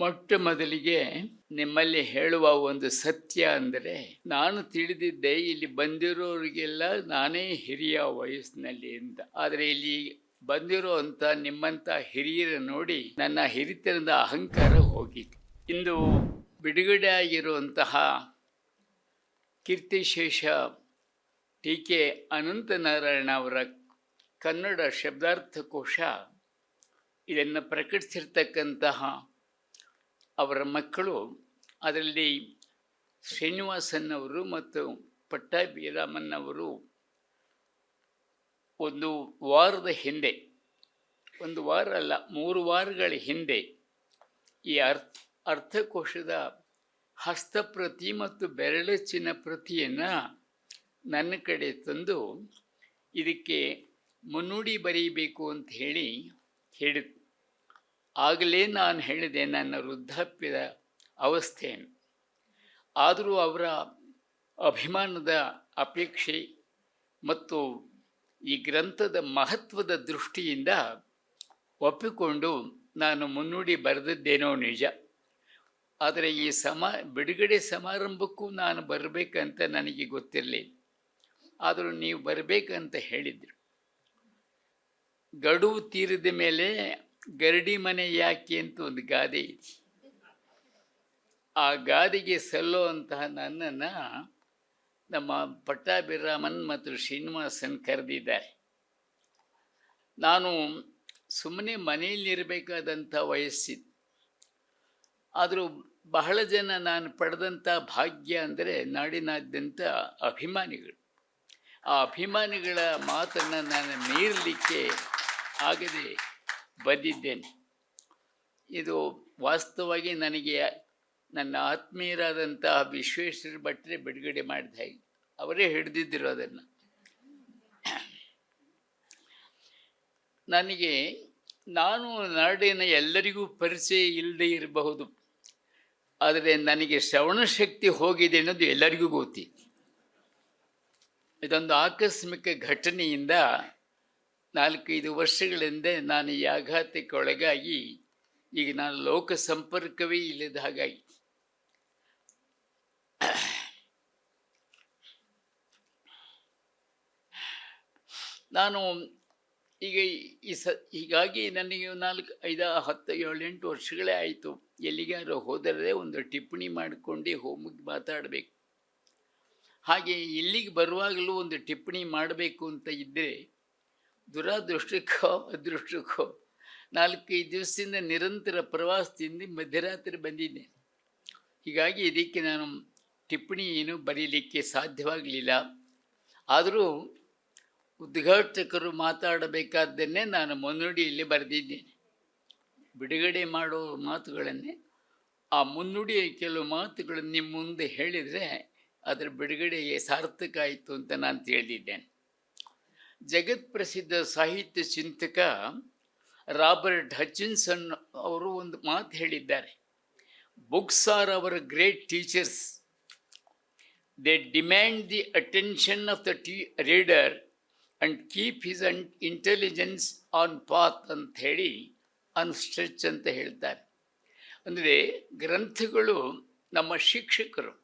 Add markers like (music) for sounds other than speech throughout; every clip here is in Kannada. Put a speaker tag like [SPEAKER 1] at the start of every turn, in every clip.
[SPEAKER 1] ಮೊಟ್ಟ ಮೊದಲಿಗೆ ನಿಮ್ಮಲ್ಲಿ ಹೇಳುವ ಒಂದು ಸತ್ಯ ಅಂದರೆ, ನಾನು ತಿಳಿದಿದ್ದೆ ಇಲ್ಲಿ ಬಂದಿರೋರಿಗೆಲ್ಲ ನಾನೇ ಹಿರಿಯ ವಯಸ್ಸಿನಲ್ಲಿ ಅಂತ. ಆದರೆ ಇಲ್ಲಿ ಬಂದಿರೋ ಅಂತ ನಿಮ್ಮಂಥ ಹಿರಿಯರ ನೋಡಿ ನನ್ನ ಹಿರಿತನದ ಅಹಂಕಾರ ಹೋಗಿತ್ತು. ಇಂದು ಬಿಡುಗಡೆ ಆಗಿರುವಂತಹ ಕೀರ್ತಿಶೇಷ ಟೀಕೆ ಅನಂತನಾರಾಯಣ ಅವರ ಕನ್ನಡ ಶಬ್ದಾರ್ಥಕೋಶ ಇದನ್ನು ಪ್ರಕಟಿಸಿರ್ತಕ್ಕಂತಹ ಅವರ ಮಕ್ಕಳು ಅದರಲ್ಲಿ ಶ್ರೀನಿವಾಸನ್ ಅವರು ಮತ್ತು ಪಟ್ಟಾಭಿರಾಮನ್ ಅವರು ಒಂದು ವಾರದ ಹಿಂದೆ, ಒಂದು ವಾರ ಅಲ್ಲ, ಮೂರು ವಾರಗಳ ಹಿಂದೆ ಈ ಅರ್ಥ ಅರ್ಥಕೋಶದ ಹಸ್ತಪ್ರತಿ ಮತ್ತು ಬೆರಳಚ್ಚಿನ ಪ್ರತಿಯನ್ನು ನನ್ನ ಕಡೆ ತಂದು ಇದಕ್ಕೆ ಮುನ್ನುಡಿ ಬರೀಬೇಕು ಅಂತ ಹೇಳಿ ಹೇಳಿದ್ರು ಆಗಲೇ ನಾನು ಹೇಳಿದೆ, ನನ್ನ ವೃದ್ಧಾಪ್ಯದ ಅವಸ್ಥೆಯನ್ನು. ಆದರೂ ಅವರ ಅಭಿಮಾನದ ಅಪೇಕ್ಷೆ ಮತ್ತು ಈ ಗ್ರಂಥದ ಮಹತ್ವದ ದೃಷ್ಟಿಯಿಂದ ಒಪ್ಪಿಕೊಂಡು ನಾನು ಮುನ್ನುಡಿ ಬರೆದಿದ್ದೇನೋ ನಿಜ. ಆದರೆ ಈ ಸಮ, ಬಿಡುಗಡೆ ಸಮಾರಂಭಕ್ಕೂ ನಾನು ಬರಬೇಕಂತ ನನಗೆ ಗೊತ್ತಿರಲಿಲ್ಲ. ಆದರೂ ನೀವು ಬರಬೇಕಂತ ಹೇಳಿದರು. ಗಡುವು ತೀರಿದ ಮೇಲೆ ಗರಡಿ ಮನೆ ಯಾಕೆ ಅಂತ ಒಂದು ಗಾದೆ ಇದೆ. ಆ ಗಾದೆಗೆ ಸಲ್ಲುವಂತಹ ನನ್ನನ್ನು ನಮ್ಮ ಪಟ್ಟಾಭಿರಾಮನ್ ಮತ್ತು ಶ್ರೀನಿವಾಸನ್ ಕರೆದಿದ್ದಾರೆ. ನಾನು ಸುಮ್ಮನೆ ಮನೆಯಲ್ಲಿರಬೇಕಾದಂಥ ವಯಸ್ಸಿದ್ದು ಆದರೂ ಬಹಳ ಜನ ನಾನು ಪಡೆದಂಥ ಭಾಗ್ಯ ಅಂದರೆ ನಾಡಿನಾದ್ಯಂತ ಅಭಿಮಾನಿಗಳು. ಆ ಅಭಿಮಾನಿಗಳ ಮಾತನ್ನು ನಾನು ಮೀರಲಿಕ್ಕೆ ಆಗದೆ ಬಂದಿದ್ದೇನೆ. ಇದು ವಾಸ್ತವವಾಗಿ ನನಗೆ ನನ್ನ ಆತ್ಮೀಯರಾದಂತಹ ವಿಶ್ವೇಶ್ವರ ಭಟ್ರೆ ಬಿಡುಗಡೆ ಮಾಡಿದ ಹಾಗೆ. ಅವರೇ ಹಿಡಿದಿದ್ದರು ಅದನ್ನು. ನನಗೆ ನಾನು ನಾಡಿನ ಎಲ್ಲರಿಗೂ ಪರಿಚಯ ಇಲ್ಲದೆ ಇರಬಹುದು. ಆದರೆ ನನಗೆ ಶ್ರವಣ ಶಕ್ತಿ ಹೋಗಿದೆ ಅನ್ನೋದು ಎಲ್ಲರಿಗೂ ಗೊತ್ತಿ. ಇದೊಂದು ಆಕಸ್ಮಿಕ ಘಟನೆಯಿಂದ ನಾಲ್ಕೈದು ವರ್ಷಗಳಿಂದ ನಾನು ಈ ಆಘಾತಕ್ಕೆ ಒಳಗಾಗಿ ಈಗ ನಾನು ಲೋಕ ಸಂಪರ್ಕವೇ ಇಲ್ಲದ ಹಾಗಾಗಿ. ನಾನು ಈಗ ಈ ಸ ಹೀಗಾಗಿ ನನಗೆ ನಾಲ್ಕು ಐದು ಹತ್ತು ಏಳೆಂಟು ವರ್ಷಗಳೇ ಆಯಿತು. ಎಲ್ಲಿಗಾರು ಹೋದರೆ ಒಂದು ಟಿಪ್ಪಣಿ ಮಾಡಿಕೊಂಡು ಹೋಗಿ ಮಾತಾಡಬೇಕು. ಹಾಗೆ ಇಲ್ಲಿಗೆ ಬರುವಾಗಲೂ ಒಂದು ಟಿಪ್ಪಣಿ ಮಾಡಬೇಕು ಅಂತ ಇದ್ದರೆ ದುರಾದೃಷ್ಟಕ್ಕೋ, ಅದೃಷ್ಟಕ್ಕೋ. ನಾಲ್ಕೈದು ದಿವಸದಿಂದ ನಿರಂತರ ಪ್ರವಾಸದಿಂದ ಮಧ್ಯರಾತ್ರಿ ಬಂದಿದ್ದೆ. ಹೀಗಾಗಿ ಇದಕ್ಕೆ ನಾನು ಟಿಪ್ಪಣಿ ಏನು ಬರೀಲಿಕ್ಕೆ ಸಾಧ್ಯವಾಗಲಿಲ್ಲ. ಆದರೂ ಉದ್ಘಾಟಕರು ಮಾತಾಡಬೇಕಾದ್ದನ್ನೇ ನಾನು ಮುನ್ನುಡಿಯಲ್ಲಿ ಬರೆದಿದ್ದೇನೆ ಬಿಡುಗಡೆ ಮಾಡೋ ಮಾತುಗಳನ್ನೇ, ಆ ಮುನ್ನುಡಿಯ ಕೆಲವು ಮಾತುಗಳನ್ನು ನಿಮ್ಮ ಮುಂದೆ ಹೇಳಿದರೆ ಅದರ ಬಿಡುಗಡೆಗೆ ಸಾರ್ಥಕ ಆಯಿತು ಅಂತ ನಾನು ತಿಳಿದಿದ್ದೇನೆ. ಜಗತ್ ಪ್ರಸಿದ್ಧ ಸಾಹಿತ್ಯ ಚಿಂತಕ ರಾಬರ್ಟ್ ಹಚಿನ್ಸನ್ ಅವರು ಒಂದು ಮಾತು ಹೇಳಿದ್ದಾರೆ. Books are our great teachers, they demand the attention of the tea reader and keep his and intelligence on path ಅಂತ ಹೇಳಿ ಆನ್ ಸ್ಟ್ರೆಚ್ ಅಂತ ಹೇಳ್ತಾರೆ. ಅಂದರೆ ಗ್ರಂಥಗಳು ನಮ್ಮ ಶಿಕ್ಷಕರು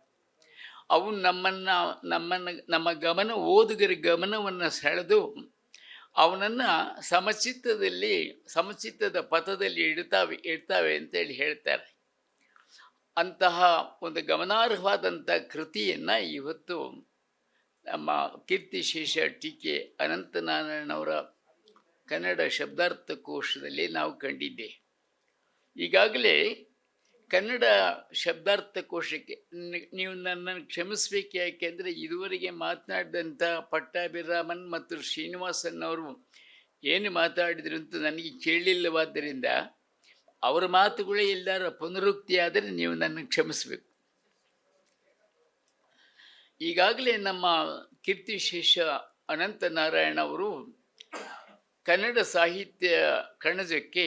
[SPEAKER 1] ಅವು ನಮ್ಮನ್ನು ನಮ್ಮನ್ನು, ನಮ್ಮ ಗಮನ, ಓದುಗರ ಗಮನವನ್ನು ಸೆಳೆದು ಅವನನ್ನು ಸಮಚಿತ್ತದಲ್ಲಿ, ಸಮಚಿತ್ತದ ಪಥದಲ್ಲಿ ಇಡ್ತಾವೆ ಇಡ್ತಾವೆ ಅಂತೇಳಿ ಹೇಳ್ತಾರೆ. ಅಂತಹ ಒಂದು ಗಮನಾರ್ಹವಾದಂಥ ಕೃತಿಯನ್ನು ಇವತ್ತು ನಮ್ಮ ಕೀರ್ತಿಶೇಷ ಟೀಕೆ ಅನಂತನಾರಾಯಣವರ ಕನ್ನಡ ಶಬ್ದಾರ್ಥಕೋಶದಲ್ಲಿ ನಾವು ಕಂಡಿದ್ದೆ ಈಗಾಗಲೇ ಕನ್ನಡ ಶಬ್ದಾರ್ಥ ಕೋಶಕ್ಕೆ ನೀವು ನನ್ನನ್ನು ಕ್ಷಮಿಸಬೇಕು, ಯಾಕೆಂದರೆ ಇದುವರೆಗೆ ಮಾತನಾಡಿದಂಥ ಪಟ್ಟಾಭಿರಾಮನ್ ಮತ್ತು ಶ್ರೀನಿವಾಸನ್ ಅವರು ಏನು ಮಾತಾಡಿದರು ಅಂತ ನನಗೆ ಕೇಳಲಿಲ್ಲವಾದ್ದರಿಂದ ಅವರ ಮಾತುಗಳೇ ಎಲ್ಲರ ಪುನರುಕ್ತಿ ಆದರೆ ನೀವು ನನ್ನನ್ನು ಕ್ಷಮಿಸಬೇಕು. ಈಗಾಗಲೇ ನಮ್ಮ ಕೀರ್ತಿಶೇಷ ಅನಂತನಾರಾಯಣ ಅವರು ಕನ್ನಡ ಸಾಹಿತ್ಯ ಕಣಜಕ್ಕೆ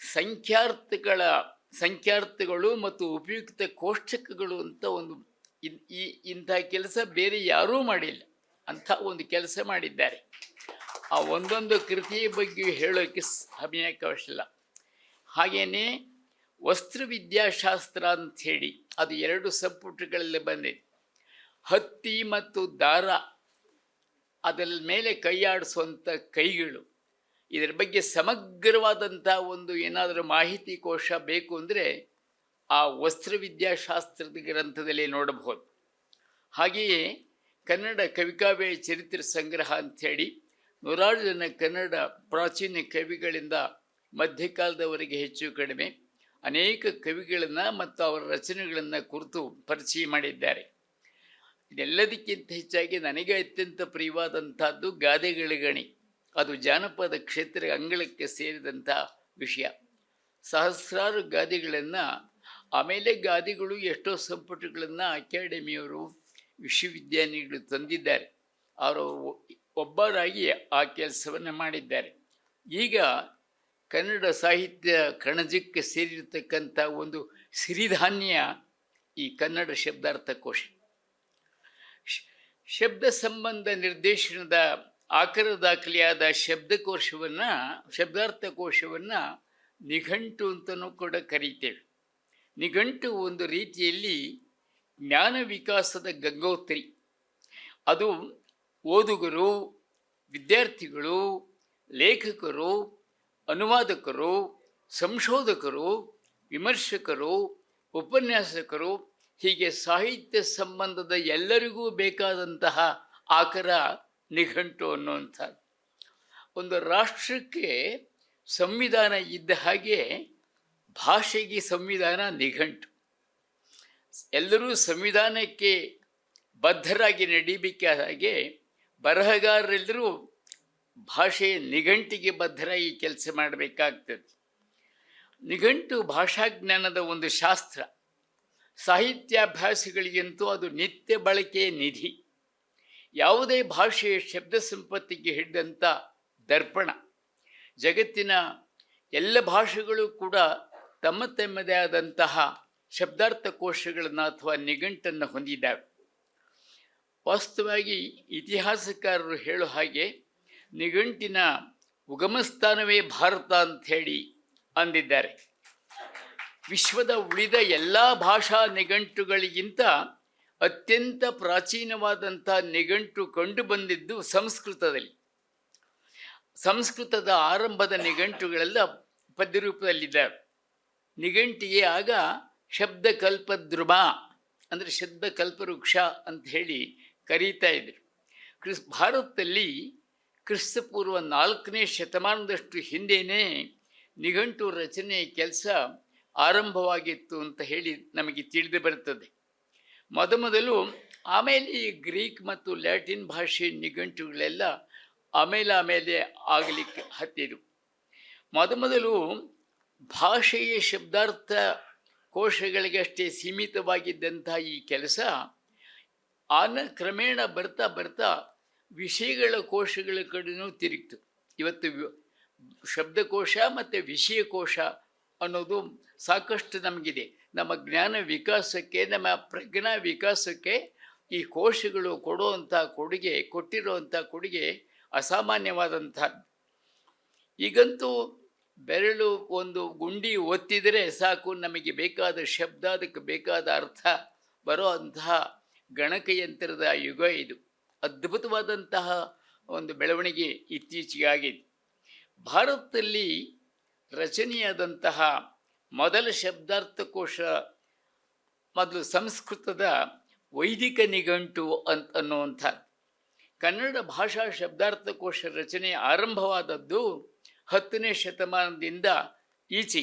[SPEAKER 1] ಸಂಖ್ಯಾರ್ಥಗಳ ಸಂಖ್ಯಾರ್ಥಗಳು ಮತ್ತು ಉಪಯುಕ್ತ ಕೋಷ್ಟಕಗಳು ಅಂತ ಒಂದು ಈ ಇಂಥ ಕೆಲಸ ಬೇರೆ ಯಾರೂ ಮಾಡಿಲ್ಲ. ಅಂಥ ಒಂದು ಕೆಲಸ ಮಾಡಿದ್ದಾರೆ. ಆ ಒಂದೊಂದು ಕೃತಿಯ ಬಗ್ಗೆ ಹೇಳೋಕ್ಕೆ ಸಮಯಕ್ಕಾವಶ್ಯಿಲ್ಲ ಹಾಗೆಯೇ ವಸ್ತ್ರವಿದ್ಯಾಶಾಸ್ತ್ರ ಅಂಥೇಳಿ ಅದು ಎರಡು ಸಂಪುಟಗಳಲ್ಲಿ ಬಂದಿದೆ. ಹತ್ತಿ ಮತ್ತು ದಾರ ಅದರ ಮೇಲೆ ಕೈಯಾಡಿಸುವಂಥ ಕೈಗಳು ಇದರ ಬಗ್ಗೆ ಸಮಗ್ರವಾದಂಥ ಒಂದು ಏನಾದರೂ ಮಾಹಿತಿ ಕೋಶ ಬೇಕು ಅಂದರೆ ಆ ವಸ್ತ್ರವಿದ್ಯಾಶಾಸ್ತ್ರದ ಗ್ರಂಥದಲ್ಲಿ ನೋಡಬಹುದು. ಹಾಗೆಯೇ ಕನ್ನಡ ಕವಿಕಾವ್ಯ ಚರಿತ್ರೆ ಸಂಗ್ರಹ ಅಂಥೇಳಿ ನೂರಾರು ಜನ ಕನ್ನಡ ಪ್ರಾಚೀನ ಕವಿಗಳಿಂದ ಮಧ್ಯಕಾಲದವರೆಗೆ ಹೆಚ್ಚು ಕಡಿಮೆ ಅನೇಕ ಕವಿಗಳನ್ನು ಮತ್ತು ಅವರ ರಚನೆಗಳನ್ನು ಕುರಿತು ಪರಿಚಯ ಮಾಡಿದ್ದಾರೆ. ಇದೆಲ್ಲದಕ್ಕಿಂತ ಹೆಚ್ಚಾಗಿ ನನಗೆ ಅತ್ಯಂತ ಪ್ರಿಯವಾದಂಥದ್ದು ಗಾದೆಗಳ ಗಣಿ. ಅದು ಜಾನಪದ ಕ್ಷೇತ್ರ ಅಂಗಳಕ್ಕೆ ಸೇರಿದಂಥ ವಿಷಯ. ಸಹಸ್ರಾರು ಗಾದಿಗಳನ್ನು, ಆಮೇಲೆ ಗಾದಿಗಳು ಎಷ್ಟೋ ಸಂಪುಟಗಳನ್ನು ಅಕಾಡೆಮಿಯವರು ವಿಶ್ವವಿದ್ಯಾನಿಗಳು ತಂದಿದ್ದಾರೆ. ಅವರು ಒಬ್ಬರಾಗಿ ಆ ಕೆಲಸವನ್ನು ಮಾಡಿದ್ದಾರೆ. ಈಗ ಕನ್ನಡ ಸಾಹಿತ್ಯ ಕಣಜಕ್ಕೆ ಸೇರಿರತಕ್ಕಂಥ ಒಂದು ಸಿರಿಧಾನ್ಯ ಈ ಕನ್ನಡ ಶಬ್ದಾರ್ಥಕೋಶ ಶಬ್ದ ಸಂಬಂಧ ನಿರ್ದೇಶನದ ಆಕರ ದಾಖಲೆಯಾದ ಶಬ್ದಕೋಶವನ್ನು, ಶಬ್ದಾರ್ಥಕೋಶವನ್ನು ನಿಘಂಟು ಅಂತಲೂ ಕೂಡ ಕರೀತೇವೆ. ನಿಘಂಟು ಒಂದು ರೀತಿಯಲ್ಲಿ ಜ್ಞಾನ ವಿಕಾಸದ ಗಂಗೋತ್ರಿ. ಅದು ಓದುಗರು, ವಿದ್ಯಾರ್ಥಿಗಳು, ಲೇಖಕರು, ಅನುವಾದಕರು, ಸಂಶೋಧಕರು, ವಿಮರ್ಶಕರು, ಉಪನ್ಯಾಸಕರು, ಹೀಗೆ ಸಾಹಿತ್ಯ ಸಂಬಂಧದ ಎಲ್ಲರಿಗೂ ಬೇಕಾದಂತಹ ಆಕರ ನಿಘಂಟು ಅನ್ನುವಂಥದ್ದು. ಒಂದು ರಾಷ್ಟ್ರಕ್ಕೆ ಸಂವಿಧಾನ ಇದ್ದ ಹಾಗೆ ಭಾಷೆಗೆ ಸಂವಿಧಾನ ನಿಘಂಟು. ಎಲ್ಲರೂ ಸಂವಿಧಾನಕ್ಕೆ ಬದ್ಧರಾಗಿ ನಡೀಬೇಕಾದ ಹಾಗೆ ಬರಹಗಾರರೆಲ್ಲರೂ ಭಾಷೆಯ ನಿಘಂಟಿಗೆ ಬದ್ಧರಾಗಿ ಕೆಲಸ ಮಾಡಬೇಕಾಗ್ತದೆ. ನಿಘಂಟು ಭಾಷಾಜ್ಞಾನದ ಒಂದು ಶಾಸ್ತ್ರ. ಸಾಹಿತ್ಯಾಭ್ಯಾಸಗಳಿಗಂತೂ ಅದು ನಿತ್ಯ ಬಳಕೆಯ ನಿಧಿ. ಯಾವುದೇ ಭಾಷೆಯ ಶಬ್ದ ಸಂಪತ್ತಿಗೆ ಹಿಡಿದಂಥ ದರ್ಪಣ. ಜಗತ್ತಿನ ಎಲ್ಲ ಭಾಷೆಗಳು ಕೂಡ ತಮ್ಮ ತಮ್ಮದೇ ಆದಂತಹ ಶಬ್ದಾರ್ಥ ಕೋಶಗಳನ್ನು ಅಥವಾ ನಿಘಂಟನ್ನು ಹೊಂದಿದ್ದಾವೆ. ವಾಸ್ತವವಾಗಿ ಇತಿಹಾಸಕಾರರು ಹೇಳೋ ಹಾಗೆ ನಿಘಂಟಿನ ಉಗಮಸ್ಥಾನವೇ ಭಾರತ ಅಂಥೇಳಿ ಅಂದಿದ್ದಾರೆ. ವಿಶ್ವದ ಉಳಿದ ಎಲ್ಲ ಭಾಷಾ ನಿಘಂಟುಗಳಿಗಿಂತ ಅತ್ಯಂತ ಪ್ರಾಚೀನವಾದಂಥ ನಿಘಂಟು ಕಂಡುಬಂದಿದ್ದು ಸಂಸ್ಕೃತದಲ್ಲಿ. ಸಂಸ್ಕೃತದ ಆರಂಭದ ನಿಘಂಟುಗಳೆಲ್ಲ ಪದ್ಯರೂಪದಲ್ಲಿದ್ದಾವೆ. ನಿಘಂಟಿಗೆ ಆಗ ಶಬ್ದಕಲ್ಪದ್ರುಮ, ಅಂದರೆ ಶಬ್ದಕಲ್ಪವೃಕ್ಷ ಅಂತ ಹೇಳಿ ಕರೀತಾ ಇದ್ರು. ಕ್ರಿಸ್, ಭಾರತದಲ್ಲಿ ಕ್ರಿಸ್ತಪೂರ್ವ ನಾಲ್ಕನೇ ಶತಮಾನದಷ್ಟು ಹಿಂದೆಯೇ ನಿಘಂಟು ರಚನೆಯ ಕೆಲಸ ಆರಂಭವಾಗಿತ್ತು ಅಂತ ಹೇಳಿ ನಮಗೆ ತಿಳಿದು ಬರುತ್ತದೆ. ಮೊದಮೊದಲು ಆಮೇಲೆ ಈ ಗ್ರೀಕ್ ಮತ್ತು ಲ್ಯಾಟಿನ್ ಭಾಷೆ ನಿಘಂಟುಗಳೆಲ್ಲ ಆಮೇಲೆ ಆಮೇಲೆ ಆಗಲಿಕ್ಕೆ ಹತ್ತಿರು ಮೊದಮೊದಲು ಭಾಷೆಯ ಶಬ್ದಾರ್ಥ ಕೋಶಗಳಿಗಷ್ಟೇ ಸೀಮಿತವಾಗಿದ್ದಂಥ ಈ ಕೆಲಸ ಆನ ಕ್ರಮೇಣ ಬರ್ತಾ ಬರ್ತಾ ವಿಷಯಗಳ ಕೋಶಗಳ ಕಡೆನೂ ತಿರುಗಿತು. ಇವತ್ತು ಶಬ್ದಕೋಶ ಮತ್ತು ವಿಷಯಕೋಶ ಅನ್ನೋದು ಸಾಕಷ್ಟು ನಮಗಿದೆ. ನಮ್ಮ ಜ್ಞಾನ ವಿಕಾಸಕ್ಕೆ, ನಮ್ಮ ಪ್ರಜ್ಞಾ ವಿಕಾಸಕ್ಕೆ ಈ ಕೋಶಗಳು ಕೊಡುವಂಥ ಕೊಡುಗೆ, ಕೊಟ್ಟಿರುವಂಥ ಕೊಡುಗೆ ಅಸಾಮಾನ್ಯವಾದಂಥ. ಈಗಂತೂ ಬೆರಳು ಒಂದು ಗುಂಡಿ ಒತ್ತಿದರೆ ಸಾಕು, ನಮಗೆ ಬೇಕಾದ ಶಬ್ದ, ಅದಕ್ಕೆ ಬೇಕಾದ ಅರ್ಥ ಬರೋ ಅಂತಹ ಗಣಕಯಂತ್ರದ ಯುಗ ಇದು. ಅದ್ಭುತವಾದಂತಹ ಒಂದು ಬೆಳವಣಿಗೆ ಇತ್ತೀಚೆಗೆ ಆಗಿದೆ. ಭಾರತದಲ್ಲಿ ರಚನೆಯಾದಂತಹ ಮೊದಲ ಶಬ್ದಾರ್ಥಕೋಶ ಮೊದಲು ಸಂಸ್ಕೃತದ ವೈದಿಕ ನಿಘಂಟು ಅಂತ ಅನ್ನುವಂಥ ಕನ್ನಡ ಭಾಷಾ ಶಬ್ದಾರ್ಥಕೋಶ ರಚನೆ ಆರಂಭವಾದದ್ದು ಹತ್ತನೇ ಶತಮಾನದಿಂದ ಈಚೆ.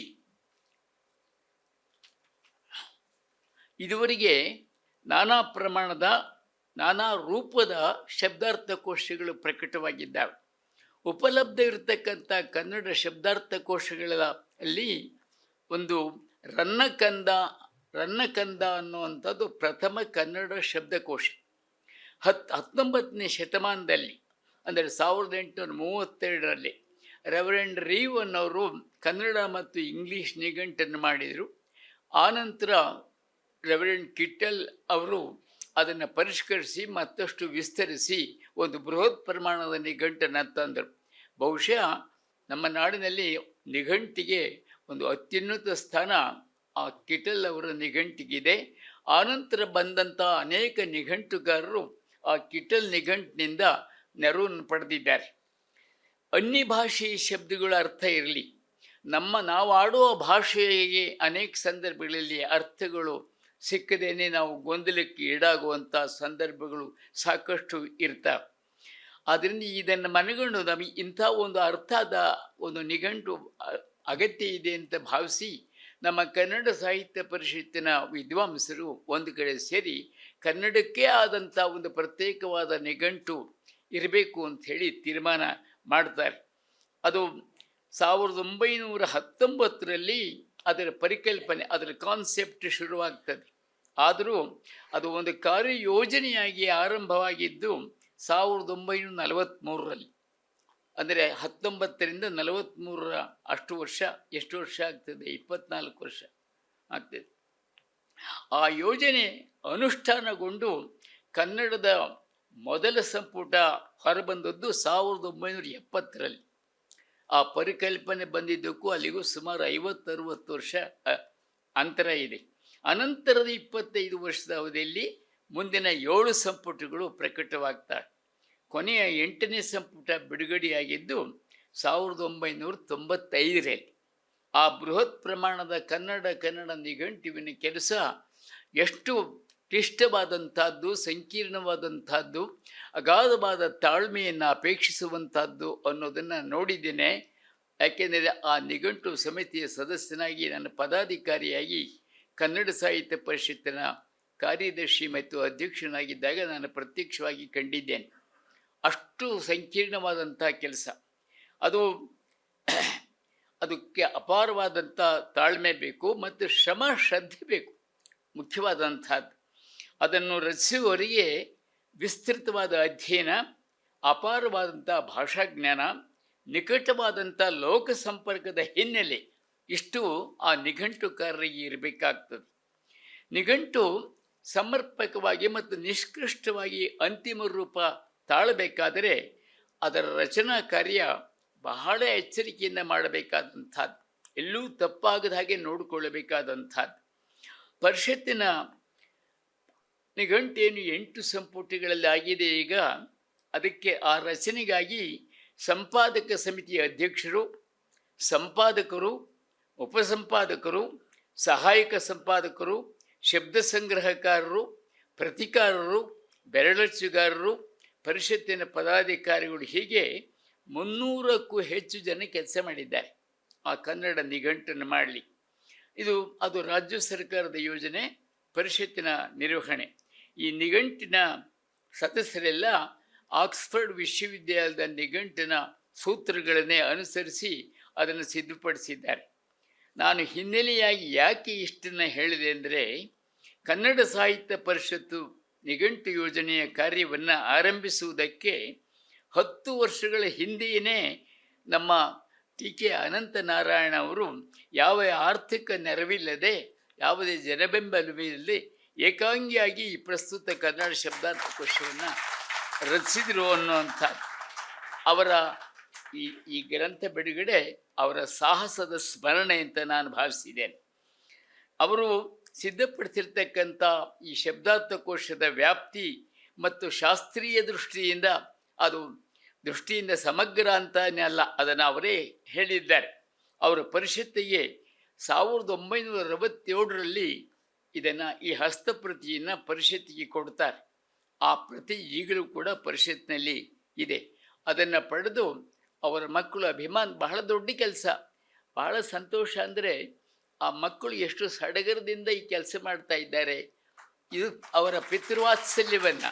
[SPEAKER 1] ಇದುವರೆಗೆ ನಾನಾ ಪ್ರಮಾಣದ, ನಾನಾ ರೂಪದ ಶಬ್ದಾರ್ಥಕೋಶಗಳು ಪ್ರಕಟವಾಗಿದ್ದಾವೆ. ಉಪಲಬ್ಧ ಇರತಕ್ಕಂಥ ಕನ್ನಡ ಶಬ್ದಾರ್ಥಕೋಶಗಳ ಅಲ್ಲಿ ಒಂದು ರನ್ನಕಂದ ರನ್ನಕಂದ ಅನ್ನುವಂಥದ್ದು ಪ್ರಥಮ ಕನ್ನಡ ಶಬ್ದಕೋಶ. ಹತ್, ಹತ್ತೊಂಬತ್ತನೇ ಶತಮಾನದಲ್ಲಿ, ಅಂದರೆ ಸಾವಿರದ ಎಂಟುನೂರ ಮೂವತ್ತೆರಡರಲ್ಲಿ ರೆವರೆಂಡ್ ರೀವ್ ಅನ್ನೋರು ಕನ್ನಡ ಮತ್ತು ಇಂಗ್ಲೀಷ್ ನಿಘಂಟನ್ನು ಮಾಡಿದರು. ಆನಂತರ ರೆವರೆಂಡ್ ಕಿಟ್ಟಲ್ ಅವರು ಅದನ್ನು ಪರಿಷ್ಕರಿಸಿ ಮತ್ತಷ್ಟು ವಿಸ್ತರಿಸಿ ಒಂದು ಬೃಹತ್ ಪ್ರಮಾಣದ ನಿಘಂಟನ್ನು ತಂದರು. ಬಹುಶಃ ನಮ್ಮ ನಾಡಿನಲ್ಲಿ ನಿಘಂಟಿಗೆ ಒಂದು ಅತ್ಯುನ್ನತ ಸ್ಥಾನ ಆ ಕಿಟಲ್ ಅವರ ನಿಘಂಟಿಗಿದೆ. ಆನಂತರ ಬಂದಂಥ ಅನೇಕ ನಿಘಂಟುಗಾರರು ಆ ಕಿಟಲ್ ನಿಘಂಟಿನಿಂದ ನೆರವನ್ನು ಪಡೆದಿದ್ದಾರೆ. ಅನ್ಯ ಭಾಷೆಯ ಶಬ್ದಗಳ ಅರ್ಥ ಇರಲಿ. ನಮ್ಮ ನಾವು ಆಡುವ ಭಾಷೆಗೆ ಅನೇಕ ಸಂದರ್ಭಗಳಲ್ಲಿ ಅರ್ಥಗಳು ಸಿಕ್ಕದೇನೆ ನಾವು ಗೊಂದಲಕ್ಕೆ ಈಡಾಗುವಂಥ ಸಂದರ್ಭಗಳು ಸಾಕಷ್ಟು ಇರ್ತವೆ. ಆದ್ದರಿಂದ ಇದನ್ನು ಮನಗಂಡು ನಮಗೆ ಇಂಥ ಒಂದು ಅರ್ಥದ ಒಂದು ನಿಘಂಟು ಅಗತ್ಯ ಇದೆ ಅಂತ ಭಾವಿಸಿ ನಮ್ಮ ಕನ್ನಡ ಸಾಹಿತ್ಯ ಪರಿಷತ್ತಿನ ವಿದ್ವಾಂಸರು ಒಂದು ಕಡೆ ಸೇರಿ ಕನ್ನಡಕ್ಕೆ ಆದಂಥ ಒಂದು ಪ್ರತ್ಯೇಕವಾದ ನಿಘಂಟು ಇರಬೇಕು ಅಂತ ಹೇಳಿ ತೀರ್ಮಾನ ಮಾಡ್ತಾರೆ. ಅದು ಸಾವಿರದ ಒಂಬೈನೂರ ಹತ್ತೊಂಬತ್ತರಲ್ಲಿ ಅದರ ಪರಿಕಲ್ಪನೆ, ಅದರ ಕಾನ್ಸೆಪ್ಟ್ ಶುರುವಾಗ್ತದೆ. ಆದರೂ ಅದು ಒಂದು ಕಾರ್ಯಯೋಜನೆಯಾಗಿ ಆರಂಭವಾಗಿದ್ದು ಸಾವಿರದ ಒಂಬೈನೂರ ನಲವತ್ತ್ಮೂರರಲ್ಲಿ ಅಂದರೆ ಹತ್ತೊಂಬತ್ತರಿಂದ ನಲವತ್ತ್ಮೂರರ ಅಷ್ಟು ವರ್ಷ, ಎಷ್ಟು ವರ್ಷ ಆಗ್ತದೆ? ಇಪ್ಪತ್ನಾಲ್ಕು ವರ್ಷ ಆಗ್ತದೆ. ಆ ಯೋಜನೆ ಅನುಷ್ಠಾನಗೊಂಡು ಕನ್ನಡದ ಮೊದಲ ಸಂಪುಟ ಹೊರಬಂದದ್ದು ಸಾವಿರದ ಒಂಬೈನೂರ ಎಪ್ಪತ್ತರಲ್ಲಿ. ಆ ಪರಿಕಲ್ಪನೆ ಬಂದಿದ್ದಕ್ಕೂ ಅಲ್ಲಿಗೂ ಸುಮಾರು ಐವತ್ತರುವತ್ತು ವರ್ಷ ಅಂತರ ಇದೆ. ಅನಂತರದ ಇಪ್ಪತ್ತೈದು ವರ್ಷದ ಅವಧಿಯಲ್ಲಿ ಮುಂದಿನ ಏಳು ಸಂಪುಟಗಳು ಪ್ರಕಟವಾಗ್ತವೆ ಕೊನೆಯ ಎಂಟನೇ ಸಂಪುಟ ಬಿಡುಗಡೆಯಾಗಿದ್ದು ಸಾವಿರದ ಒಂಬೈನೂರ ತೊಂಬತ್ತೈದರಲ್ಲಿ. ಆ ಬೃಹತ್ ಪ್ರಮಾಣದ ಕನ್ನಡ ಕನ್ನಡ ನಿಘಂಟುವಿನ ಕೆಲಸ ಎಷ್ಟು ಕ್ಲಿಷ್ಟವಾದಂಥದ್ದು, ಸಂಕೀರ್ಣವಾದಂಥದ್ದು, ಅಗಾಧವಾದ ತಾಳ್ಮೆಯನ್ನು ಅಪೇಕ್ಷಿಸುವಂಥದ್ದು ಅನ್ನೋದನ್ನು ನೋಡಿದ್ದೇನೆ. ಯಾಕೆಂದರೆ ಆ ನಿಘಂಟು ಸಮಿತಿಯ ಸದಸ್ಯನಾಗಿ ನನ್ನ ಪದಾಧಿಕಾರಿಯಾಗಿ ಕನ್ನಡ ಸಾಹಿತ್ಯ ಪರಿಷತ್ತಿನ ಕಾರ್ಯದರ್ಶಿ ಮತ್ತು ಅಧ್ಯಕ್ಷನಾಗಿದ್ದಾಗ ನಾನು ಪ್ರತ್ಯಕ್ಷವಾಗಿ ಕಂಡಿದ್ದೇನೆ. ಅಷ್ಟು ಸಂಕೀರ್ಣವಾದಂಥ ಕೆಲಸ. ಅದು (clears throat) ಅದಕ್ಕೆ ಅಪಾರವಾದಂಥ ತಾಳ್ಮೆ ಬೇಕು ಮತ್ತು ಶ್ರಮ, ಶ್ರದ್ಧೆ ಬೇಕು ಮುಖ್ಯವಾದಂಥದ್ದು ಅದನ್ನು ರಚಿಸುವವರಿಗೆ ವಿಸ್ತೃತವಾದ ಅಧ್ಯಯನ ಅಪಾರವಾದಂಥ ಭಾಷಾಜ್ಞಾನ ನಿಕಟವಾದಂಥ ಲೋಕ ಸಂಪರ್ಕದ ಹಿನ್ನೆಲೆ ಇಷ್ಟು ಆ ನಿಘಂಟುಕಾರರಿಗೆ ಇರಬೇಕಾಗ್ತದೆ. ನಿಘಂಟು ಸಮರ್ಪಕವಾಗಿ ಮತ್ತು ನಿಷ್ಕೃಷ್ಟವಾಗಿ ಅಂತಿಮ ರೂಪ ತಾಳಬೇಕಾದರೆ ಅದರ ರಚನಾ ಕಾರ್ಯ ಬಹಳ ಎಚ್ಚರಿಕೆಯಿಂದ ಮಾಡಬೇಕಾದಂಥದ್ದು. ಎಲ್ಲೂ ತಪ್ಪಾಗದ ಹಾಗೆ ನೋಡಿಕೊಳ್ಳಬೇಕಾದಂಥದ್ದು. ಪರಿಷತ್ತಿನ ನಿಘಂಟೇನು ಎಂಟು ಸಂಪುಟಗಳಲ್ಲಿ ಆಗಿದೆ ಈಗ. ಅದಕ್ಕೆ ಆ ರಚನೆಗಾಗಿ ಸಂಪಾದಕ ಸಮಿತಿಯ ಅಧ್ಯಕ್ಷರು, ಸಂಪಾದಕರು, ಉಪಸಂಪಾದಕರು, ಸಹಾಯಕ ಸಂಪಾದಕರು, ಶಬ್ದ ಸಂಗ್ರಹಕಾರರು, ಪ್ರತಿಕಾರರು, ಬೆರಳಚ್ಚುಗಾರರು ಪರಿಷತ್ತಿನ ಪದಾಧಿಕಾರಿಗಳು ಹೀಗೆ ಮುನ್ನೂರಕ್ಕೂ ಹೆಚ್ಚು ಜನ ಕೆಲಸ ಮಾಡಿದ್ದಾರೆ. ಆ ಕನ್ನಡ ನಿಘಂಟನ್ನು ಮಾಡಲಿ. ಇದು, ಅದು ರಾಜ್ಯ ಸರ್ಕಾರದ ಯೋಜನೆ, ಪರಿಷತ್ತಿನ ನಿರ್ವಹಣೆ. ಈ ನಿಘಂಟಿನ ಸದಸ್ಯರೆಲ್ಲ ಆಕ್ಸ್ಫರ್ಡ್ ವಿಶ್ವವಿದ್ಯಾಲಯದ ನಿಘಂಟಿನ ಸೂತ್ರಗಳನ್ನೇ ಅನುಸರಿಸಿ ಅದನ್ನು ಸಿದ್ಧಪಡಿಸಿದ್ದಾರೆ. ನಾನು ಹಿನ್ನೆಲೆಯಾಗಿ ಯಾಕೆ ಇಷ್ಟನ್ನು ಹೇಳಿದೆ ಅಂದರೆ, ಕನ್ನಡ ಸಾಹಿತ್ಯ ಪರಿಷತ್ತು ನಿಘಂಟು ಯೋಜನೆಯ ಕಾರ್ಯವನ್ನು ಆರಂಭಿಸುವುದಕ್ಕೆ ಹತ್ತು ವರ್ಷಗಳ ಹಿಂದೆಯೇ ನಮ್ಮ ಟಿ ಕೆ ಅನಂತನಾರಾಯಣ ಅವರು ಯಾವ ಆರ್ಥಿಕ ನೆರವಿಲ್ಲದೆ, ಯಾವುದೇ ಜನಬೆಂಬಲವಿಲ್ಲದೆ ಏಕಾಂಗಿಯಾಗಿ ಈ ಪ್ರಸ್ತುತ ಕನ್ನಡ ಶಬ್ದಾರ್ಥಕೋಶವನ್ನು ರಚಿಸಿದರು ಅನ್ನುವಂಥ ಅವರ ಈ ಈ ಗ್ರಂಥ ಬಿಡುಗಡೆ ಅವರ ಸಾಹಸದ ಸ್ಮರಣೆ ಅಂತ ನಾನು ಭಾವಿಸಿದ್ದೇನೆ. ಅವರು ಸಿದ್ಧಪಡಿಸಿರ್ತಕ್ಕಂಥ ಈ ಶಬ್ದಾರ್ಥಕೋಶದ ವ್ಯಾಪ್ತಿ ಮತ್ತು ಶಾಸ್ತ್ರೀಯ ದೃಷ್ಟಿಯಿಂದ ಅದು ದೃಷ್ಟಿಯಿಂದ ಸಮಗ್ರ ಅಂತಾನೆ ಅಲ್ಲ, ಅದನ್ನು ಅವರೇ ಹೇಳಿದ್ದಾರೆ. ಅವರ ಪರಿಷತ್ತಿಗೆ ಸಾವಿರದ ಒಂಬೈನೂರ ಅರವತ್ತೇಳರಲ್ಲಿ ಇದನ್ನು ಈ ಹಸ್ತಪ್ರತಿಯನ್ನು ಪರಿಷತ್ತಿಗೆ ಕೊಡ್ತಾರೆ. ಆ ಪ್ರತಿ ಈಗಲೂ ಕೂಡ ಪರಿಷತ್ನಲ್ಲಿ ಇದೆ. ಅದನ್ನು ಪಡೆದು ಅವರ ಮಕ್ಕಳು ಅಭಿಮಾನ, ಬಹಳ ದೊಡ್ಡ ಕೆಲಸ. ಬಹಳ ಸಂತೋಷ ಅಂದರೆ ಆ ಮಕ್ಕಳು ಎಷ್ಟು ಸಡಗರದಿಂದ ಈ ಕೆಲಸ ಮಾಡ್ತಾ ಇದ್ದಾರೆ. ಇದು ಅವರ ಪಿತೃವಾತ್ಸಲ್ಯವನ್ನು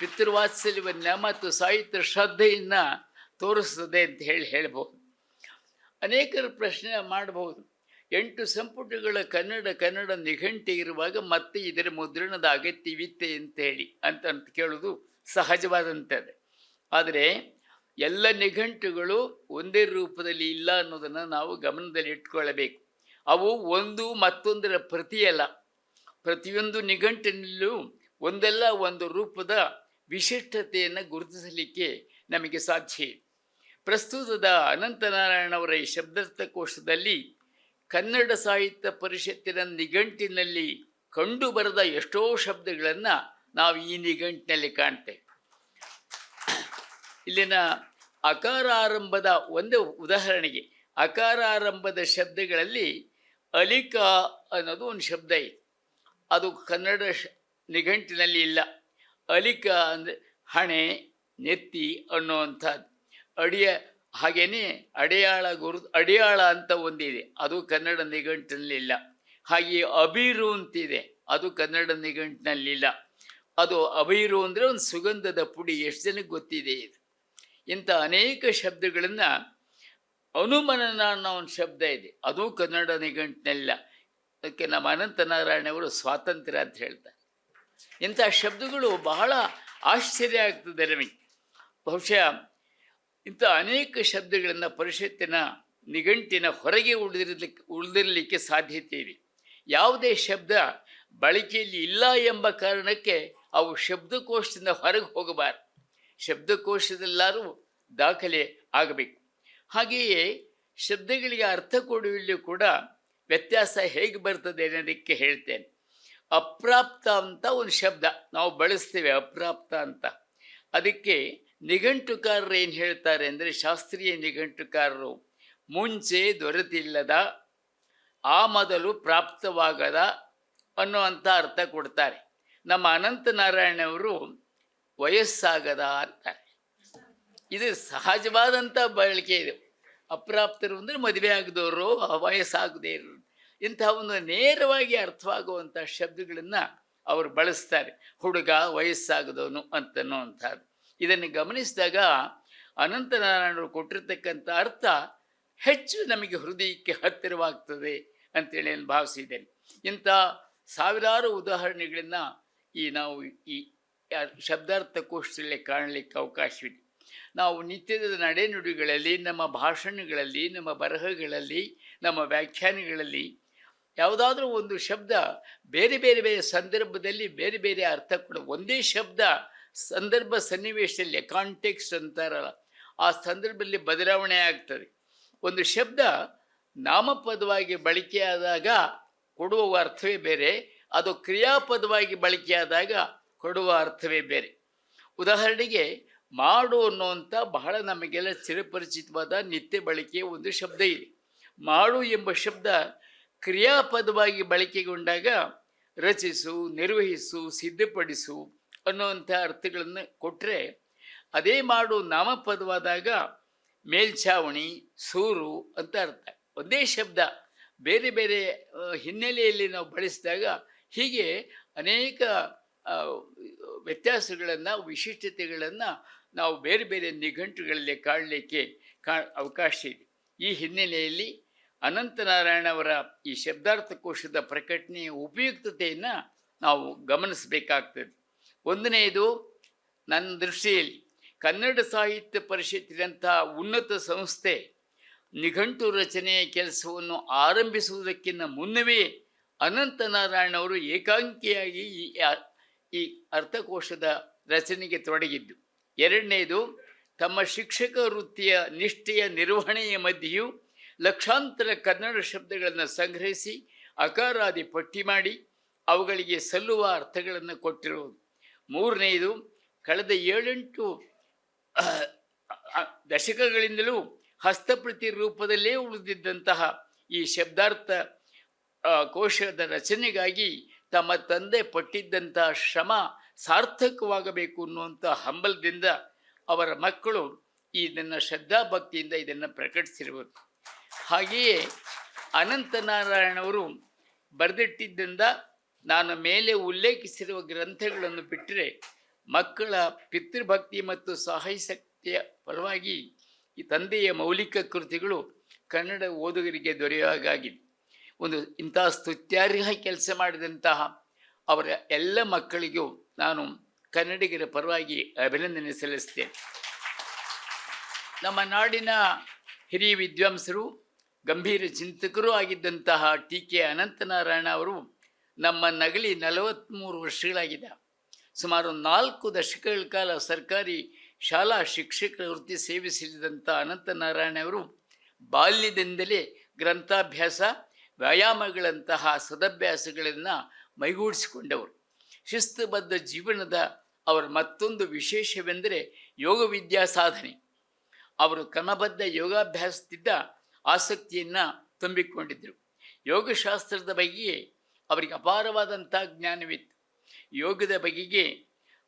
[SPEAKER 1] ಪಿತೃವಾತ್ಸಲ್ಯವನ್ನು ಮತ್ತು ಸಾಹಿತ್ಯ ಶ್ರದ್ಧೆಯನ್ನು ತೋರಿಸ್ತದೆ ಅಂತ ಹೇಳಿ ಹೇಳ್ಬೋದು. ಅನೇಕರು ಪ್ರಶ್ನೆ ಮಾಡಬಹುದು ಎಂಟು ಸಂಪುಟಗಳ ಕನ್ನಡ ಕನ್ನಡ ನಿಘಂಟು ಇರುವಾಗ ಮತ್ತೆ ಇದರ ಮುದ್ರಣದ ಅಗತ್ಯವಿತ್ತೆ ಅಂತ ಹೇಳಿ ಅಂತ ಅಂತ ಕೇಳೋದು ಸಹಜವಾದಂಥದ್ದು ಆದರೆ ಎಲ್ಲ ನಿಘಂಟುಗಳು ಒಂದೇ ರೂಪದಲ್ಲಿ ಇಲ್ಲ ಅನ್ನೋದನ್ನು ನಾವು ಗಮನದಲ್ಲಿ ಇಟ್ಕೊಳ್ಳಬೇಕು. ಅವು ಒಂದು ಮತ್ತೊಂದರ ಪ್ರತಿಯಲ್ಲ. ಪ್ರತಿಯೊಂದು ನಿಘಂಟಿನಲ್ಲೂ ಒಂದಲ್ಲ ಒಂದು ರೂಪದ ವಿಶಿಷ್ಟತೆಯನ್ನು ಗುರುತಿಸಲಿಕ್ಕೆ ನಮಗೆ ಸಾಧ್ಯ. ಪ್ರಸ್ತುತದ ಅನಂತನಾರಾಯಣವರ ಈ ಶಬ್ದಾರ್ಥಕೋಶದಲ್ಲಿ ಕನ್ನಡ ಸಾಹಿತ್ಯ ಪರಿಷತ್ತಿನ ನಿಘಂಟಿನಲ್ಲಿ ಕಂಡು ಬರದ ಎಷ್ಟೋ ಶಬ್ದಗಳನ್ನು ನಾವು ಈ ನಿಘಂಟಿನಲ್ಲಿ ಕಾಣ್ತೇವೆ. ಇಲ್ಲಿನ ಅಕಾರಾರಂಭದ ಒಂದು ಉದಾಹರಣೆಗೆ ಅಕಾರಾರಂಭದ ಶಬ್ದಗಳಲ್ಲಿ ಅಲಿಕ ಅನ್ನೋದು ಒಂದು ಶಬ್ದ ಇದೆ. ಅದು ಕನ್ನಡ ಶ, ನಿಘಂಟಿನಲ್ಲಿ ಇಲ್ಲ. ಅಲಿಕ ಅಂದರೆ ಹಣೆ, ನೆತ್ತಿ ಅನ್ನುವಂಥದ್ದು. ಅಡಿಯ ಹಾಗೇ ಅಡಿಯಾಳ ಗುರು, ಅಡಿಯಾಳ ಅಂತ ಒಂದಿದೆ. ಅದು ಕನ್ನಡ ನಿಘಂಟಿನಲ್ಲಿ ಇಲ್ಲ. ಹಾಗೆಯೇ ಅಬೀರು ಅಂತಿದೆ. ಅದು ಕನ್ನಡ ನಿಘಂಟಿನಲ್ಲಿಲ್ಲ ಅದು ಅಬೀರು ಅಂದರೆ ಒಂದು ಸುಗಂಧದ ಪುಡಿ. ಎಷ್ಟು ಜನಕ್ಕೆ ಗೊತ್ತಿದೆ ಇದು? ಇಂಥ ಅನೇಕ ಶಬ್ದಗಳನ್ನು ಅನುಮನನ ಅನ್ನೋ ಒಂದು ಶಬ್ದ ಇದೆ. ಅದು ಕನ್ನಡ ನಿಘಂಟಿನಲ್ಲ. ಅದಕ್ಕೆ ನಮ್ಮ ಅನಂತನಾರಾಯಣವರು ಸ್ವಾತಂತ್ರ್ಯ ಅಂತ ಹೇಳ್ತಾರೆ. ಇಂಥ ಶಬ್ದಗಳು ಬಹಳ ಆಶ್ಚರ್ಯ ಆಗ್ತದೆ ನಮಗೆ. ಬಹುಶಃ ಇಂಥ ಅನೇಕ ಶಬ್ದಗಳನ್ನು ಪರಿಷತ್ತಿನ ನಿಘಂಟಿನ ಹೊರಗೆ ಉಳಿದಿರಲಿಕ್ಕೆ ಉಳಿದಿರಲಿಕ್ಕೆ ಸಾಧ್ಯತೆ ಇದೆ. ಯಾವುದೇ ಶಬ್ದ ಬಳಕೆಯಲ್ಲಿ ಇಲ್ಲ ಎಂಬ ಕಾರಣಕ್ಕೆ ಅವು ಶಬ್ದಕೋಶದಿಂದ ಹೊರಗೆ ಹೋಗಬಾರದು. ಶಬ್ದಕೋಶದೆಲ್ಲರೂ ದಾಖಲೆ ಆಗಬೇಕು. ಹಾಗೆಯೇ ಶಬ್ದಗಳಿಗೆ ಅರ್ಥ ಕೊಡುವಲ್ಲಿ ಕೂಡ ವ್ಯತ್ಯಾಸ ಹೇಗೆ ಬರ್ತದೆ ಅನ್ನೋದಕ್ಕೆ ಹೇಳ್ತೇನೆ. ಅಪ್ರಾಪ್ತ ಅಂತ ಒಂದು ಶಬ್ದ ನಾವು ಬಳಸ್ತೇವೆ, ಅಪ್ರಾಪ್ತ ಅಂತ. ಅದಕ್ಕೆ ನಿಘಂಟುಕಾರರು ಏನು ಹೇಳ್ತಾರೆ ಅಂದರೆ ಶಾಸ್ತ್ರೀಯ ನಿಘಂಟುಕಾರರು, ಮುಂಚೆ ದೊರೆತಿಲ್ಲದ, ಆ ಮೊದಲು ಪ್ರಾಪ್ತವಾಗದ ಅನ್ನುವಂಥ ಅರ್ಥ ಕೊಡ್ತಾರೆ. ನಮ್ಮ ಅನಂತ ಅನಂತನಾರಾಯಣವರು ವಯಸ್ಸಾಗದ ಅಂತಾರೆ. ಇದು ಸಹಜವಾದಂಥ ಬಳಕೆ ಇದು. ಅಪ್ರಾಪ್ತರು ಅಂದರೆ ಮದುವೆ ಆಗದವರು ವಯಸ್ಸಾಗದೇ ಇರೋರು. ಇಂಥ ಒಂದು ನೇರವಾಗಿ ಅರ್ಥವಾಗುವಂಥ ಶಬ್ದಗಳನ್ನು ಅವರು ಬಳಸ್ತಾರೆ. ಹುಡುಗ ವಯಸ್ಸಾಗದವನು ಅಂತನ್ನುವಂಥದ್ದು ಇದನ್ನು ಗಮನಿಸಿದಾಗ ಅನಂತನಾರಾಯಣರು ಕೊಟ್ಟಿರ್ತಕ್ಕಂಥ ಅರ್ಥ ಹೆಚ್ಚು ನಮಗೆ ಹೃದಯಕ್ಕೆ ಹತ್ತಿರವಾಗ್ತದೆ ಅಂತೇಳಿ ನಾನು ಭಾವಿಸಿದ್ದೇನೆ. ಇಂಥ ಸಾವಿರಾರು ಉದಾಹರಣೆಗಳನ್ನು ಈ ನಾವು ಈ ಶಬ್ದಾರ್ಥ ಕೋಶದಲ್ಲಿ ಕಾಣಲಿಕ್ಕೆ ಅವಕಾಶವಿದೆ. ನಾವು ನಿತ್ಯದ ನಡೆನುಡಿಗಳಲ್ಲಿ, ನಮ್ಮ ಭಾಷಣಗಳಲ್ಲಿ, ನಮ್ಮ ಬರಹಗಳಲ್ಲಿ, ನಮ್ಮ ವ್ಯಾಖ್ಯಾನಗಳಲ್ಲಿ ಯಾವುದಾದ್ರೂ ಒಂದು ಶಬ್ದ ಬೇರೆ ಬೇರೆ ಬೇರೆ ಸಂದರ್ಭದಲ್ಲಿ ಬೇರೆ ಬೇರೆ ಅರ್ಥ ಕೊಡ ಒಂದೇ ಶಬ್ದ ಸಂದರ್ಭ ಸನ್ನಿವೇಶದಲ್ಲಿ ಕಾಂಟೆಕ್ಸ್ಟ್ ಅಂತಾರಲ್ಲ, ಆ ಸಂದರ್ಭದಲ್ಲಿ ಬದಲಾವಣೆ ಆಗ್ತದೆ. ಒಂದು ಶಬ್ದ ನಾಮಪದವಾಗಿ ಬಳಕೆಯಾದಾಗ ಕೊಡುವ ಅರ್ಥವೇ ಬೇರೆ, ಅದು ಕ್ರಿಯಾಪದವಾಗಿ ಬಳಕೆಯಾದಾಗ ಕೊಡುವ ಅರ್ಥವೇ ಬೇರೆ. ಉದಾಹರಣೆಗೆ ಮಾಡು ಅನ್ನುವಂಥ ಬಹಳ ನಮಗೆಲ್ಲ ಚಿರಪರಿಚಿತವಾದ ನಿತ್ಯ ಬಳಕೆಯ ಒಂದು ಶಬ್ದ ಇದೆ. ಮಾಡು ಎಂಬ ಶಬ್ದ ಕ್ರಿಯಾಪದವಾಗಿ ಬಳಕೆಗೊಂಡಾಗ ರಚಿಸು, ನಿರ್ವಹಿಸು, ಸಿದ್ಧಪಡಿಸು ಅನ್ನುವಂಥ ಅರ್ಥಗಳನ್ನು ಕೊಟ್ಟರೆ ಅದೇ ಮಾಡು ನಾಮಪದವಾದಾಗ ಮೇಲ್ಛಾವಣಿ, ಸೂರು ಅಂತ ಅರ್ಥ. ಒಂದೇ ಶಬ್ದ. ಬೇರೆ ಬೇರೆ ಹಿನ್ನೆಲೆಯಲ್ಲಿ ನಾವು ಬಳಸಿದಾಗ ಹೀಗೆ ಅನೇಕ ವ್ಯತ್ಯಾಸಗಳನ್ನು, ವಿಶಿಷ್ಟತೆಗಳನ್ನು ನಾವು ಬೇರೆ ಬೇರೆ ನಿಘಂಟುಗಳಲ್ಲಿ ಕಾಣಲಿಕ್ಕೆ ಕಾ ಅವಕಾಶ ಇದೆ. ಈ ಹಿನ್ನೆಲೆಯಲ್ಲಿ ಅನಂತನಾರಾಯಣವರ ಈ ಶಬ್ದಾರ್ಥಕೋಶದ ಪ್ರಕಟಣೆಯ ಉಪಯುಕ್ತತೆಯನ್ನು ನಾವು ಗಮನಿಸಬೇಕಾಗ್ತದೆ. ಒಂದನೆಯದು, ನನ್ನ ದೃಷ್ಟಿಯಲ್ಲಿ ಕನ್ನಡ ಸಾಹಿತ್ಯ ಪರಿಷತ್ತಿನಂತಹ ಉನ್ನತ ಸಂಸ್ಥೆ ನಿಘಂಟು ರಚನೆಯ ಕೆಲಸವನ್ನು ಆರಂಭಿಸುವುದಕ್ಕಿಂತ ಮುನ್ನವೇ ಅನಂತನಾರಾಯಣವರು ಏಕಾಂಗಿಯಾಗಿ ಈ ಈ ಅರ್ಥಕೋಶದ ರಚನೆಗೆ ತೊಡಗಿದ್ದು. ಎರಡನೇದು, ತಮ್ಮ ಶಿಕ್ಷಕ ವೃತ್ತಿಯ ನಿಷ್ಠೆಯ ನಿರ್ವಹಣೆಯ ಮಧ್ಯೆಯೂ ಲಕ್ಷಾಂತರ ಕನ್ನಡ ಶಬ್ದಗಳನ್ನು ಸಂಗ್ರಹಿಸಿ ಅಕಾರಾದಿ ಪಟ್ಟಿ ಮಾಡಿ ಅವುಗಳಿಗೆ ಸಲ್ಲುವ ಅರ್ಥಗಳನ್ನು ಕೊಟ್ಟಿರುವುದು. ಮೂರನೆಯದು ಕಳೆದ ಏಳೆಂಟು ದಶಕಗಳಿಂದಲೂ ಹಸ್ತಪ್ರತಿ ರೂಪದಲ್ಲೇ ಉಳಿದಿದ್ದಂತಹ ಈ ಶಬ್ದಾರ್ಥ ಕೋಶದ ರಚನೆಗಾಗಿ ತಮ್ಮ ತಂದೆ ಪಟ್ಟಿದ್ದಂತಹ ಶ್ರಮ ಸಾರ್ಥಕವಾಗಬೇಕು ಅನ್ನುವಂಥ ಹಂಬಲದಿಂದ ಅವರ ಮಕ್ಕಳು ಇದನ್ನು ಶ್ರದ್ಧಾಭಕ್ತಿಯಿಂದ ಇದನ್ನು ಪ್ರಕಟಿಸಿರುವುದು ಹಾಗೆಯೇ ಅನಂತನಾರಾಯಣವರು ಬರೆದಿಟ್ಟಿದ್ದರಿಂದ ನಾನು ಮೇಲೆ ಉಲ್ಲೇಖಿಸಿರುವ ಗ್ರಂಥಗಳನ್ನು ಬಿಟ್ಟರೆ ಮಕ್ಕಳ ಪಿತೃಭಕ್ತಿ ಮತ್ತು ಸಹಾಯಶಕ್ತಿಯ ಪರವಾಗಿ ಈ ತಂದೆಯ ಮೌಲಿಕ ಕೃತಿಗಳು ಕನ್ನಡ ಓದುಗರಿಗೆ ದೊರೆಯುವಾಗಿದೆ ಒಂದು ಇಂತಹ ಸ್ತುತ್ಯಾರ್ಹ ಕೆಲಸ ಮಾಡಿದಂತಹ ಅವರ ಎಲ್ಲ ಮಕ್ಕಳಿಗೂ ನಾನು ಕನ್ನಡಿಗರ ಪರವಾಗಿ ಅಭಿನಂದನೆ ಸಲ್ಲಿಸ್ತೇನೆ. ನಮ್ಮ ನಾಡಿನ ಹಿರಿಯ ವಿದ್ವಾಂಸರು, ಗಂಭೀರ ಚಿಂತಕರೂ ಆಗಿದ್ದಂತಹ ಟಿ ಕೆ ಅನಂತನಾರಾಯಣ ಅವರು ನಮ್ಮ ನಗಲಿ ನಲವತ್ತ್ಮೂರು ವರ್ಷಗಳಾಗಿದೆ. ಸುಮಾರು ನಾಲ್ಕು ದಶಕಗಳ ಕಾಲ ಸರ್ಕಾರಿ ಶಾಲಾ ಶಿಕ್ಷಕರ ವೃತ್ತಿ ಸೇವಿಸಿದಂಥ ಅನಂತನಾರಾಯಣ ಅವರು ಬಾಲ್ಯದಿಂದಲೇ ಗ್ರಂಥಾಭ್ಯಾಸ, ವ್ಯಾಯಾಮಗಳಂತಹ ಸದಭ್ಯಾಸಗಳನ್ನು ಮೈಗೂಡಿಸಿಕೊಂಡವರು. ಶಿಸ್ತುಬದ್ಧ ಜೀವನದ ಅವರ ಮತ್ತೊಂದು ವಿಶೇಷವೆಂದರೆ ಯೋಗ ವಿದ್ಯಾ ಸಾಧನೆ. ಅವರು ಕ್ರಮಬದ್ಧ ಯೋಗಾಭ್ಯಾಸದಿಂದ ಆಸಕ್ತಿಯನ್ನು ತುಂಬಿಕೊಂಡಿದ್ದರು. ಯೋಗಶಾಸ್ತ್ರದ ಬಗೆಗೆ ಅವರಿಗೆ ಅಪಾರವಾದಂಥ ಜ್ಞಾನವಿತ್ತು. ಯೋಗದ ಬಗೆಗೆ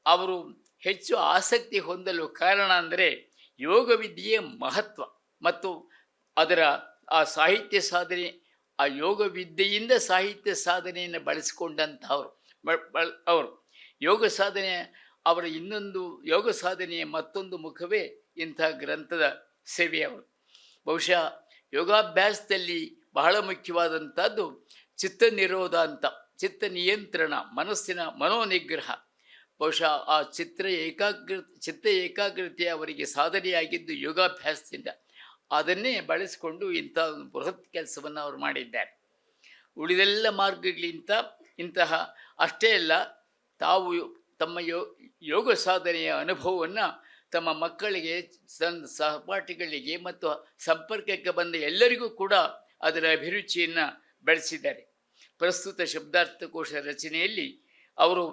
[SPEAKER 1] ಅವರು ಹೆಚ್ಚು ಆಸಕ್ತಿ ಹೊಂದಲು ಕಾರಣ ಅಂದರೆ ಯೋಗ ವಿದ್ಯೆಯ ಮಹತ್ವ ಮತ್ತು ಅದರ ಆ ಸಾಹಿತ್ಯ ಸಾಧನೆ, ಆ ಯೋಗ ವಿದ್ಯೆಯಿಂದ ಸಾಹಿತ್ಯ ಸಾಧನೆಯನ್ನು ಬಳಸಿಕೊಂಡಂಥವ್ರು. ಅವರು ಯೋಗ ಸಾಧನೆ, ಅವರ ಇನ್ನೊಂದು ಯೋಗ ಸಾಧನೆಯ ಮತ್ತೊಂದು ಮುಖವೇ ಇಂಥ ಗ್ರಂಥದ ಸೇವೆಯವರು ಬಹುಶಃ ಯೋಗಾಭ್ಯಾಸದಲ್ಲಿ ಬಹಳ ಮುಖ್ಯವಾದಂಥದ್ದು ಚಿತ್ತ ನಿರೋಧ ಅಂತ, ಚಿತ್ತ ನಿಯಂತ್ರಣ, ಮನಸ್ಸಿನ ಮನೋನಿಗ್ರಹ. ಬಹುಶಃ ಆ ಚಿತ್ರ ಏಕಾಗ್ರ, ಚಿತ್ತ ಏಕಾಗ್ರತೆ ಅವರಿಗೆ ಸಾಧನೆಯಾಗಿದ್ದು ಯೋಗಾಭ್ಯಾಸದಿಂದ. ಅದನ್ನೇ ಬಳಸಿಕೊಂಡು ಇಂಥ ಒಂದು ಬೃಹತ್ ಕೆಲಸವನ್ನು ಅವರು ಮಾಡಿದ್ದಾರೆ. ಉಳಿದೆಲ್ಲ ಮಾರ್ಗಗಳಿಗಿಂತ ಇಂತಹ ಅಷ್ಟೇ ಅಲ್ಲ, ತಾವು ತಮ್ಮ ಯೋ, ಯೋಗ ಸಾಧನೆಯ ಅನುಭವವನ್ನು ತಮ್ಮ ಮಕ್ಕಳಿಗೆ ತನ್ನ ಸಹಪಾಠಿಗಳಿಗೆ ಮತ್ತು ಸಂಪರ್ಕಕ್ಕೆ ಬಂದ ಎಲ್ಲರಿಗೂ ಕೂಡ ಅದರ ಅಭಿರುಚಿಯನ್ನು ಬೆಳೆಸಿದ್ದಾರೆ. ಪ್ರಸ್ತುತ ಶಬ್ದಾರ್ಥಕೋಶ ರಚನೆಯಲ್ಲಿ ಅವರು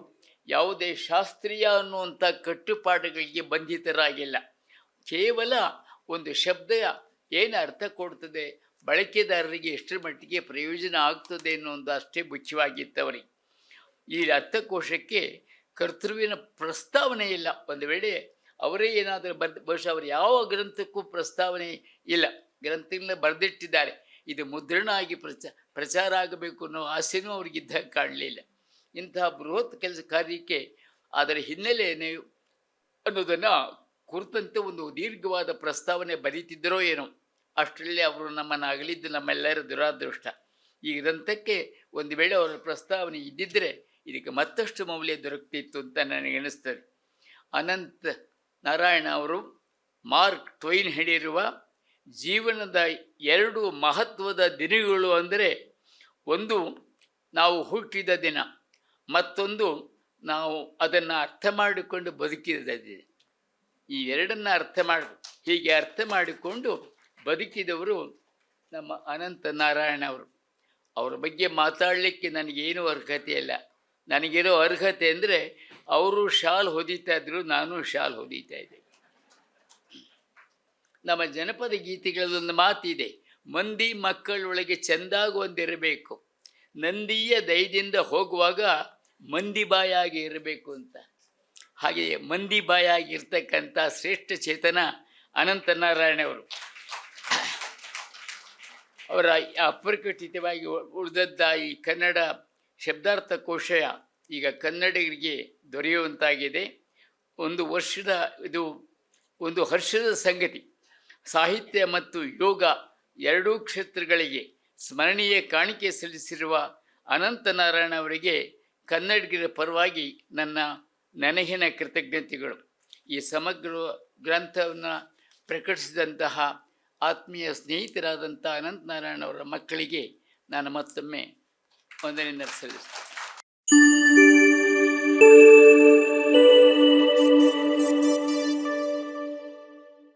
[SPEAKER 1] ಯಾವುದೇ ಶಾಸ್ತ್ರೀಯ ಅನ್ನುವಂಥ ಕಟ್ಟುಪಾಡುಗಳಿಗೆ ಬಂಧಿತರಾಗಿಲ್ಲ. ಕೇವಲ ಒಂದು ಶಬ್ದ ಏನು ಅರ್ಥ ಕೊಡ್ತದೆ, ಬಳಕೆದಾರರಿಗೆ ಎಷ್ಟರ ಮಟ್ಟಿಗೆ ಪ್ರಯೋಜನ ಆಗ್ತದೆ ಅನ್ನೋದು ಅಷ್ಟೇ ಮುಖ್ಯವಾಗಿತ್ತು ಅವರಿಗೆ ಈ ಅರ್ಥಕೋಶಕ್ಕೆ ಕರ್ತೃವಿನ ಪ್ರಸ್ತಾವನೆ ಇಲ್ಲ. ಒಂದು ವೇಳೆ ಅವರೇ ಏನಾದರೂ ಬರ್ದು, ಬಹುಶಃ ಅವರು ಯಾವ ಗ್ರಂಥಕ್ಕೂ ಪ್ರಸ್ತಾವನೆ ಇಲ್ಲ. ಗ್ರಂಥಗಳನ್ನ ಬರೆದಿಟ್ಟಿದ್ದಾರೆ. ಇದು ಮುದ್ರಣ ಆಗಿ ಪ್ರಚ, ಪ್ರಚಾರ ಆಗಬೇಕು ಅನ್ನೋ ಆಸೆನೂ ಅವ್ರಿಗಿದ್ದ ಕಾಣಲಿಲ್ಲ ಇಂತಹ ಬೃಹತ್ ಕೆಲಸ ಕಾರ್ಯಕ್ಕೆ ಅದರ ಹಿನ್ನೆಲೆ ಅನ್ನೋದನ್ನು ಕುರಿತಂತೆ ಒಂದು ದೀರ್ಘವಾದ ಪ್ರಸ್ತಾವನೆ ಬರೀತಿದ್ದರೋ ಏನೋ. ಅಷ್ಟರಲ್ಲಿ ಅವರು ನಮ್ಮನ್ನು ಅಗಲಿದ್ದು ನಮ್ಮೆಲ್ಲರ ದುರಾದೃಷ್ಟ. ಈ ಗ್ರಂಥಕ್ಕೆ ಒಂದು ವೇಳೆ ಅವರ ಪ್ರಸ್ತಾವನೆ ಇದ್ದಿದ್ದರೆ ಇದಕ್ಕೆ ಮತ್ತಷ್ಟು ಮೌಲ್ಯ ದೊರಕ್ತಿತ್ತು ಅಂತ ನನಗೆ ಅನಿಸ್ತದೆ ಅನಂತ ನಾರಾಯಣ ಅವರು ಮಾರ್ಕ್ ಟ್ವೈನ್ ಹೇಳಿರುವ ಜೀವನದ ಎರಡು ಮಹತ್ವದ ದಿನಗಳು ಅಂದರೆ ಒಂದು ನಾವು ಹುಟ್ಟಿದ ದಿನ, ಮತ್ತೊಂದು ನಾವು ಅದನ್ನು ಅರ್ಥ ಮಾಡಿಕೊಂಡು ಬದುಕಿದ ದಿನ ಈ ಎರಡನ್ನು ಅರ್ಥ ಮಾಡಿ, ಹೀಗೆ ಅರ್ಥ ಮಾಡಿಕೊಂಡು ಬದುಕಿದವರು ನಮ್ಮ ಅನಂತ ನಾರಾಯಣ ಅವರು. ಅವರ ಬಗ್ಗೆ ಮಾತಾಡಲಿಕ್ಕೆ ನನಗೇನು ಅರ್ಹತೆ ಇಲ್ಲ. ನನಗಿರೋ ಅರ್ಹತೆ ಅಂದರೆ ಅವರು ಶಾಲ್ ಹೊದಿತಾ ಇದ್ರು, ನಾನು ಶಾಲ್ ಹೊದಿತಾ ಇದ್ದೆ. ನಮ್ಮ ಜನಪದ ಗೀತೆಗಳಲ್ಲೊಂದು ಮಾತಿದೆ, ಮಂದಿ ಮಕ್ಕಳೊಳಗೆ ಚೆಂದಾಗುವಂತಿರಬೇಕು. ನಂದಿಯ ದಯದಿಂದ ಹೋಗುವಾಗ ಮಂದಿ ಬಾಯಾಗಿ ಇರಬೇಕು ಅಂತ. ಹಾಗೆಯೇ ಮಂದಿ ಬಾಯಾಗಿ ಇರ್ತಕ್ಕಂಥ ಶ್ರೇಷ್ಠ ಚೇತನ ಅನಂತನಾರಾಯಣವರು ಅವರ ಅಪ್ರಕಟಿತವಾಗಿ ಉಳಿದದ್ದ ಈ ಕನ್ನಡ ಶಬ್ದಾರ್ಥ ಕೋಶಯ ಈಗ ಕನ್ನಡಿಗರಿಗೆ ದೊರೆಯುವಂತಾಗಿದೆ. ಒಂದು ವರ್ಷದ ಇದು ಒಂದು ಹರ್ಷದ ಸಂಗತಿ. ಸಾಹಿತ್ಯ ಮತ್ತು ಯೋಗ ಎರಡೂ ಕ್ಷೇತ್ರಗಳಿಗೆ ಸ್ಮರಣೀಯ ಕಾಣಿಕೆ ಸಲ್ಲಿಸಿರುವ ಅನಂತನಾರಾಯಣ ಅವರಿಗೆ ಕನ್ನಡಿಗರ ಪರವಾಗಿ ನನ್ನ ನೆನಹಿನ ಕೃತಜ್ಞತೆಗಳು. ಈ ಸಮಗ್ರ ಗ್ರಂಥವನ್ನು ಪ್ರಕಟಿಸಿದಂತಹ ಆತ್ಮೀಯ ಸ್ನೇಹಿತರಾದಂಥ ಅನಂತನಾರಾಯಣ ಅವರ ಮಕ್ಕಳಿಗೆ ನಾನು ಮತ್ತೊಮ್ಮೆ ವಂದನೆಯನ್ನು ಸಲ್ಲಿಸ್ತೇನೆ